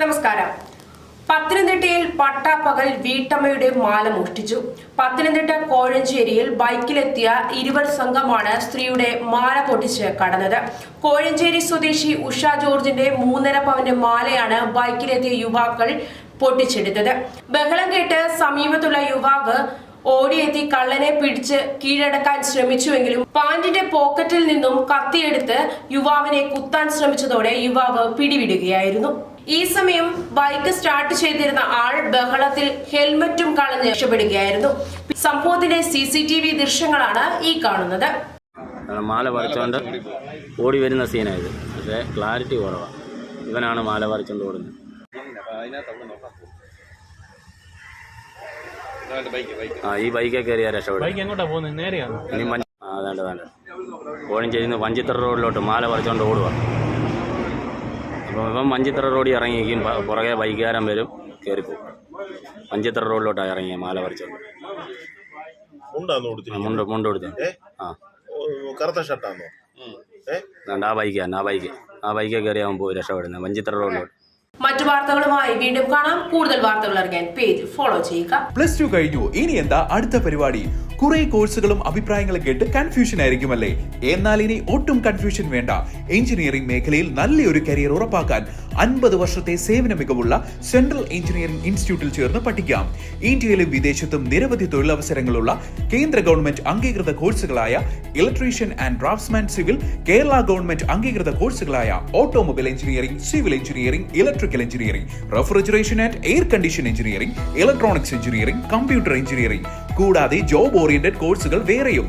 നമസ്കാരം. പത്തനംതിട്ടയിൽ പട്ടാപ്പകൽ വീട്ടമ്മയുടെ മാല മോഷ്ടിച്ചു. പത്തനംതിട്ട കോഴഞ്ചേരിയിൽ ബൈക്കിലെത്തിയ ഇരുവർ സംഘമാണ് സ്ത്രീയുടെ മാല പൊട്ടിച്ച് കടന്നത്. കോഴഞ്ചേരി സ്വദേശി ഉഷ ജോർജിന്റെ മൂന്നര പവന്റെ മാലയാണ് ബൈക്കിലെത്തിയ യുവാക്കൾ പൊട്ടിച്ചെടുത്തത്. ബഹളം കേട്ട് സമീപത്തുള്ള യുവാവ് ഓടിയെത്തി കള്ളനെ പിടിച്ച് കീഴടക്കാൻ ശ്രമിച്ചുവെങ്കിലും പാന്റിന്റെ പോക്കറ്റിൽ നിന്നും കത്തിയെടുത്ത് യുവാവിനെ കുത്താൻ ശ്രമിച്ചതോടെ യുവാവ് പിടിവിടുകയായിരുന്നു. ഈ സമയം ബൈക്ക് സ്റ്റാർട്ട് ചെയ്തിരുന്ന ആൾ ബഹളത്തിൽ ഹെൽമറ്റും കളഞ്ഞ് രക്ഷപ്പെടുകയായിരുന്നു. സംഭവത്തിന്റെ സി സി ടി വി ദൃശ്യങ്ങളാണ് ഈ കാണുന്നത്. മാല പറിച്ചുകൊണ്ട് ഓടി വരുന്ന സീനായത് പക്ഷേ ക്ലാരിറ്റി കുറവാണ് ഇവനാണ് മാല പറിച്ചുകൊണ്ട് ഓടുന്നത് ആ ഈ ബൈക്കെ കയറിയാ രക്ഷപ്പെടും ഇനി മഞ്ഞ ആ വേണ്ട വേണ്ട. കോഴഞ്ചേരി നിന്ന് വഞ്ചിത്തറ റോഡിലോട്ട് മാല പറിച്ചുകൊണ്ട് ഓടുക അപ്പോൾ ഇപ്പം മഞ്ചിത്ര റോഡിൽ ഇറങ്ങിയിരിക്കും. പ- പുറകെ ബൈക്കുകാരൻ വരും കയറിപ്പോകും മഞ്ചിത്ര റോഡിലോട്ടാണ് ഇറങ്ങിയ മാല പറിച്ചത്. മുണ്ട് മുണ്ട് കൊടുത്തു. ആ. കറുത്ത ഷർട്ടാണോ ഏ? ആ ബൈക്കാണ് ആ ബൈക്ക്. ആ ബൈക്കെ കയറി അവൻ പോയി രക്ഷപ്പെടുന്നത് മഞ്ചിത്ര റോഡിലോട്ട്. മറ്റു വാർത്തകളുമായി വീണ്ടും കാണാം. കൂടുതൽ വാർത്തകൾ അറിയാൻ പേജ് ഫോളോ ചെയ്യുക. പ്ലസ് ടു കഴിഞ്ഞു. ഇനി എന്താ അടുത്ത പരിപാടി? കുറെ കോഴ്സുകളും അഭിപ്രായങ്ങളും കേട്ട് കൺഫ്യൂഷൻ ആയിരിക്കുമല്ലേ? എന്നാൽ ഇനി ഒട്ടും കൺഫ്യൂഷൻ വേണ്ട. എഞ്ചിനീയറിംഗ് മേഖലയിൽ നല്ലൊരു കരിയർ ഉറപ്പാക്കാൻ അൻപത് വർഷത്തെ സേവന മികവുള്ള സെൻട്രൽ എഞ്ചിനീയറിംഗ് ഇൻസ്റ്റിറ്റ്യൂട്ടിൽ ചേർന്ന് പഠിക്കാം. ഇന്ത്യയിലും വിദേശത്തും നിരവധി തൊഴിലവസരങ്ങളുള്ള കേന്ദ്ര ഗവൺമെന്റ് അംഗീകൃത കോഴ്സുകളായ electrician and draftsman civil Kerala government അംഗീകൃത കോഴ്സുകളായ automobile engineering civil engineering electrical engineering refrigeration and air condition engineering electronics engineering computer engineering കൂടാതെ ജോബ് ഓറിയന്റഡ് കോഴ്സുകൾ വേറെയും.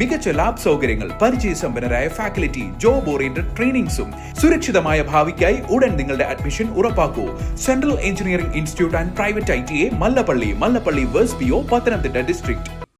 മികച്ച ലാബ് സൗകര്യങ്ങൾ പരിചയസമ്പന്നരായ ഫാക്കൽറ്റി ജോബ് ഓറിയന്റഡ് ട്രെയിനിങ്സും സുരക്ഷിതമായ ഭാവിക്കായി ഉടൻ നിങ്ങളുടെ admission ഉറപ്പാക്കൂ. Central engineering institute and private I T A Mallappally Mallappally verse P Pathanamthitta district